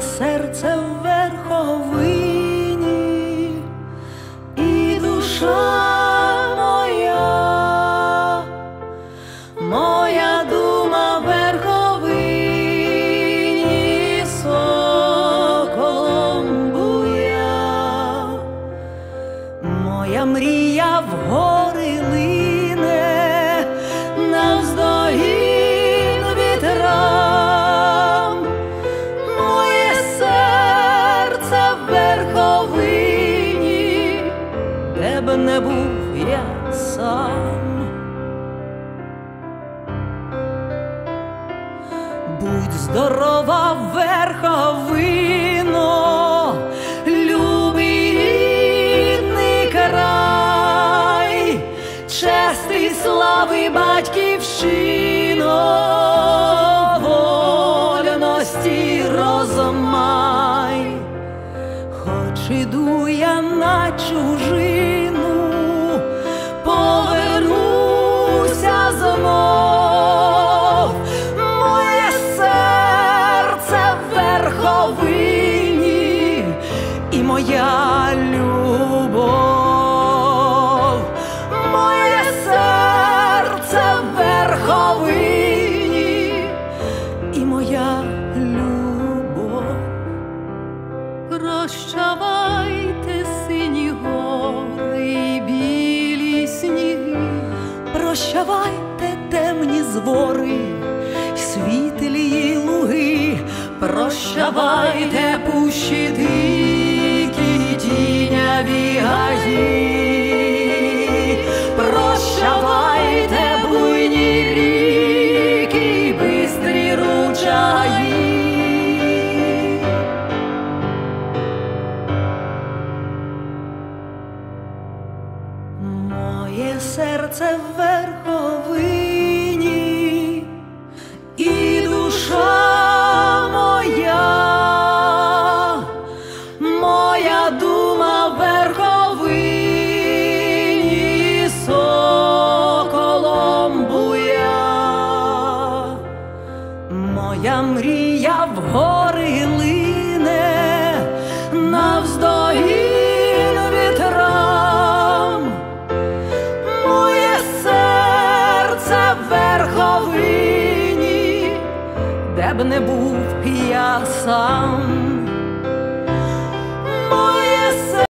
серце в верховині і душа моя, моя дума в верховині соколом буя, моя мрія в гори де б не був я сам. Будь здорова, верховино, любий край, чести слави батьківщино, хоч іду я на чужину, повернуся знов, моє серце в верховині і моя любов, Прощавайте сині гори і білі сніги, прощавайте темні звори, світлі луги, прощавайте пущі Моє серце в верховині і душа моя, моя дума в верховині соколом буя, моя мрія в гори лине навздогін де б не був я сам. Моя